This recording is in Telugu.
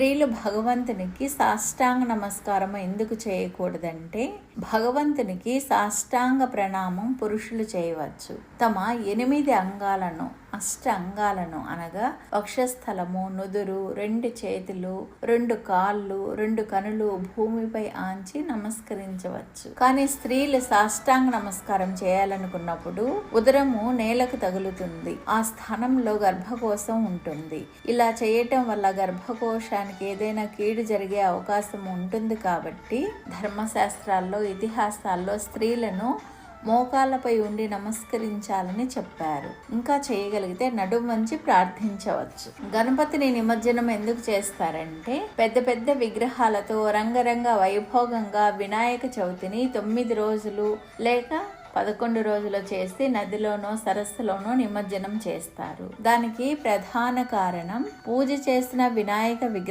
స్త్రీలు భగవంతునికి సాష్టాంగ నమస్కారం ఎందుకు చేయకూడదంటే భగవంతునికి సాష్టాంగ ప్రణామం పురుషులు చేయవచ్చు. తమ ఎనిమిది అంగాలను అష్ట అంగాలను అనగా వక్షస్థలము నుదురు రెండు చేతులు రెండు కాళ్ళు రెండు కనులు భూమిపై ఆంచి నమస్కరించవచ్చు. కానీ స్త్రీలు సాష్టాంగ నమస్కారం చేయాలనుకున్నప్పుడు ఉదరము నేలకు తగులుతుంది. ఆ స్థానంలో గర్భకోశం ఉంటుంది. ఇలా చేయటం వల్ల గర్భకోశానికి ఏదైనా కీడు జరిగే అవకాశం ఉంటుంది కాబట్టి ధర్మశాస్త్రాల్లో ఇతిహాసాల్లో స్త్రీలను మోకాళ్ళపై ఉండి నమస్కరించాలని చెప్పారు. ఇంకా చేయగలిగితే నడుం వంచి ప్రార్థించవచ్చు. గణపతిని నిమజ్జనం ఎందుకు చేస్తారంటే పెద్ద పెద్ద విగ్రహాలతో రంగరంగ వైభోగంగా వినాయక చవితిని తొమ్మిది రోజులు లేక పదకొండు రోజులు చేసి నదిలోనో సరస్సులోనో నిమజ్జనం చేస్తారు. దానికి ప్రధాన కారణం పూజ చేసిన వినాయక విగ్రహం